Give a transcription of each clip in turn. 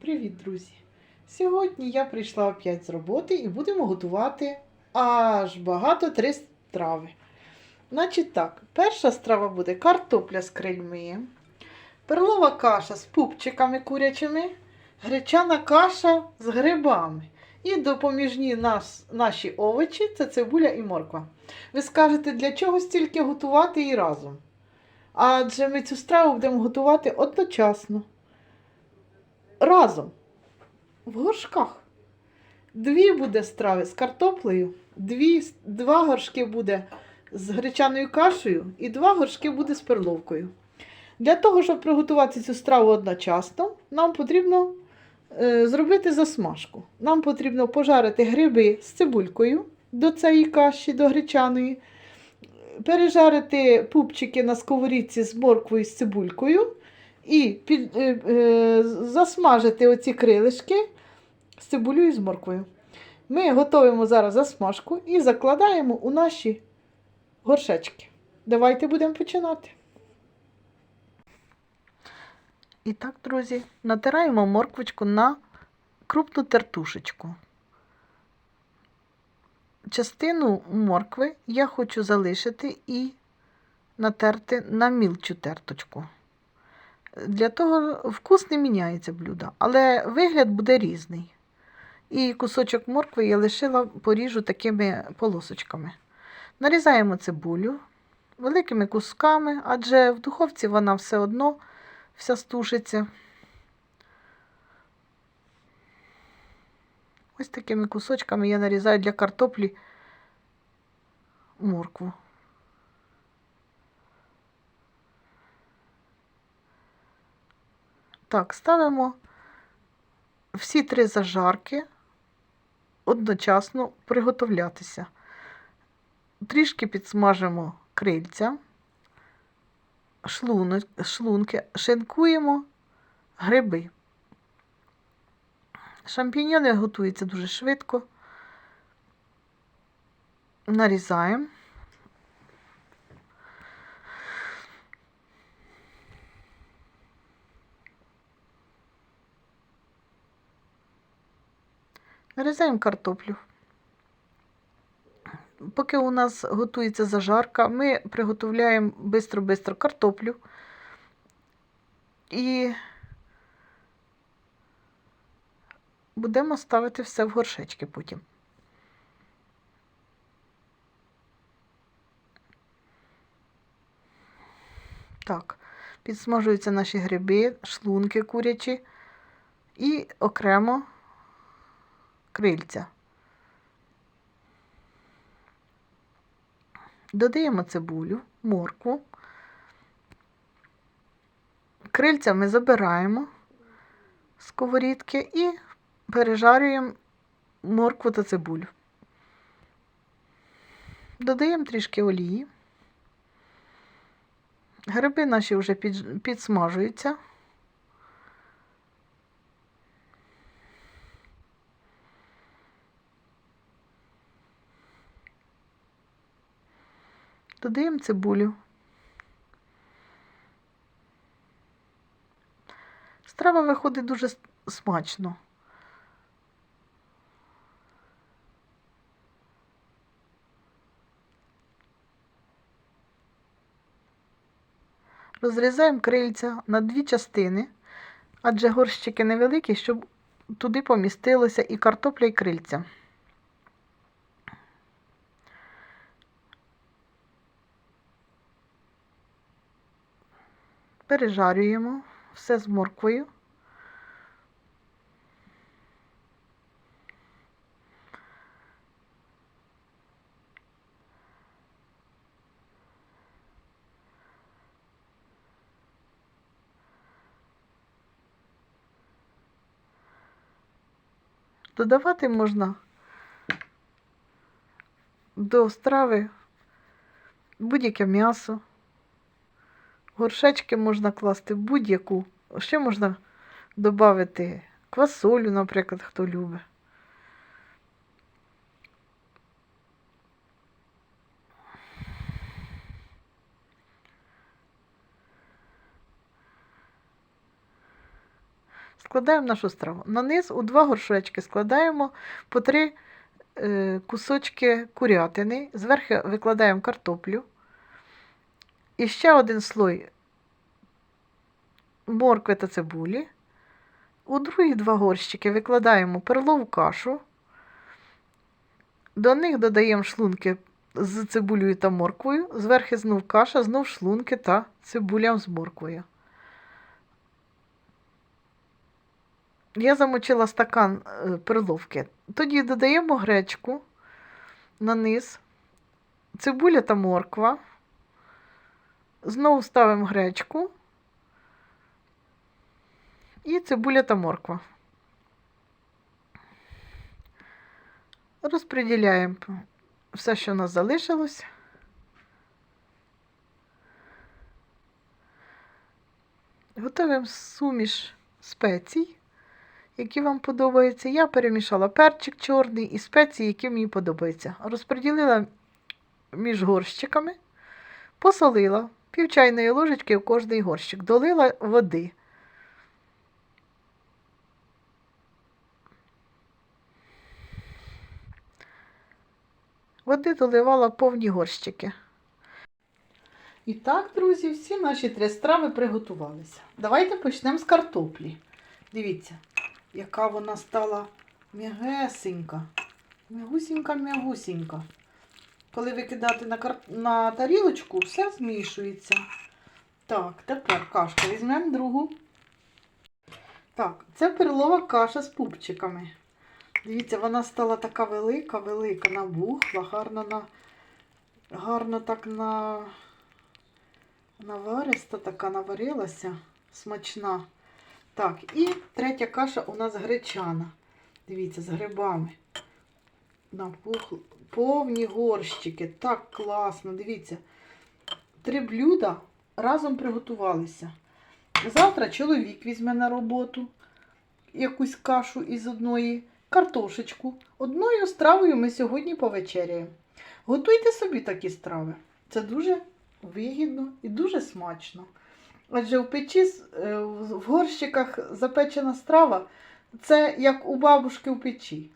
Привіт, друзі! Сьогодні я прийшла опять з роботи і будемо готувати аж багато три страви. Значить так, перша страва буде картопля з крильми, перлова каша з пупчиками курячими, гречана каша з грибами. І допоміжні нас, наші овочі це цибуля і морква. Ви скажете, для чого стільки готувати і разом? Адже ми цю страву будемо готувати одночасно разом в горшках. Дві буде страви з картоплею, дві, два горшки буде з гречаною кашею і два горшки буде з перловкою. Для того, щоб приготувати цю страву одночасно, нам потрібно зробити засмажку. Нам потрібно пожарити гриби з цибулькою до цієї каші, до гречаної, пережарити пупчики на сковорідці з морквою з цибулькою і під, е, е, засмажити оці крилишки з цибулею і з морквою. Ми готуємо зараз засмажку і закладаємо у наші горшечки. Давайте будемо починати. І так, друзі, натираємо морквочку на крупну тертушечку. Частину моркви я хочу залишити і натерти на мілчу терточку. Для того вкус не міняється блюдо, але вигляд буде різний. І кусочок моркви я лишила поріжу такими полосочками. Нарізаємо цибулю великими кусками, адже в духовці вона все одно вся стушиться. Ось такими кусочками я нарізаю для картоплі моркву. Так, ставимо всі три зажарки одночасно приготовлятися. Трішки підсмажимо крильця, шлунок, шлунки, шинкуємо гриби. Шампіньйони готуються дуже швидко. Нарізаємо. Нарізаємо картоплю. Поки у нас готується зажарка, ми приготовляємо бистро-бистро картоплю і будемо ставити все в горшечки потім. Так, підсмажуються наші гриби, шлунки курячі і окремо крильця. Додаємо цибулю, моркву. Крильця ми забираємо з сковорідки і пережарюємо моркву та цибулю. Додаємо трішки олії. Гриби наші вже підсмажуються. Додаємо цибулю. Страва виходить дуже смачно. Розрізаємо крильця на дві частини, адже горщики невеликі, щоб туди помістилося і картопля, і крильця. Пережарюємо все з морквою. Додавати можна до страви будь-яке м'ясо. Горшечки можна класти будь-яку. Ще можна додати квасолю, наприклад, хто любить. Складаємо нашу страву. На низ у два горшечки складаємо по три е, кусочки курятини, зверху викладаємо картоплю. І ще один слой моркви та цибулі. У другі два горщики викладаємо перлову кашу. До них додаємо шлунки з цибулею та морквою. Зверху знов каша, знов шлунки та цибуля з морквою. Я замочила стакан е, перловки. Тоді додаємо гречку на низ, цибуля та морква. Знову ставимо гречку і цибуля та морква. Розподіляємо все, що у нас залишилось. Готуємо суміш спецій, які вам подобаються. Я перемішала перчик чорний і спеції, які мені подобаються. Розподілила між горщиками, посолила пів чайної ложечки в кожний горщик, долила води. Води доливала повні горщики. І так, друзі, всі наші три страви приготувалися. Давайте почнемо з картоплі. Дивіться, яка вона стала м'ягесенька. М'ягусінька, м'ягусінька. Коли викидати на, кар... на тарілочку, все змішується. Так, тепер кашку візьмемо другу. Так, це перлова каша з пупчиками. Дивіться, вона стала така велика, велика, набухла, гарно на гарно так на навариста така наварилася, смачна. Так, і третя каша у нас гречана. Дивіться, з грибами. Напухли, повні горщики. Так класно. Дивіться. Три блюда разом приготувалися. Завтра чоловік візьме на роботу якусь кашу із одної, картошечку. Одною стравою ми сьогодні повечеряємо. Готуйте собі такі страви. Це дуже вигідно і дуже смачно. Адже в печі е, в горщиках запечена страва це як у бабушки в печі.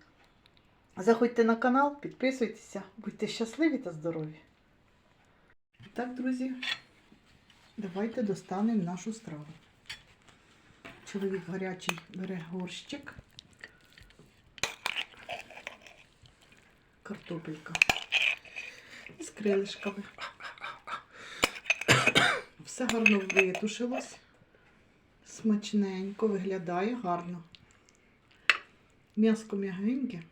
Заходьте на канал, підписуйтеся, будьте щасливі та здорові. Так, друзі, давайте достанемо нашу страву. Чоловік гарячий бере горщик. Картопелька з крилишками. Все гарно витушилось. Смачненько виглядає гарно. М'яско м'ягеньке.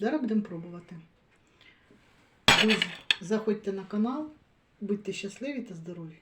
Зараз будемо пробувати. Друзі, заходьте на канал, будьте щасливі та здорові.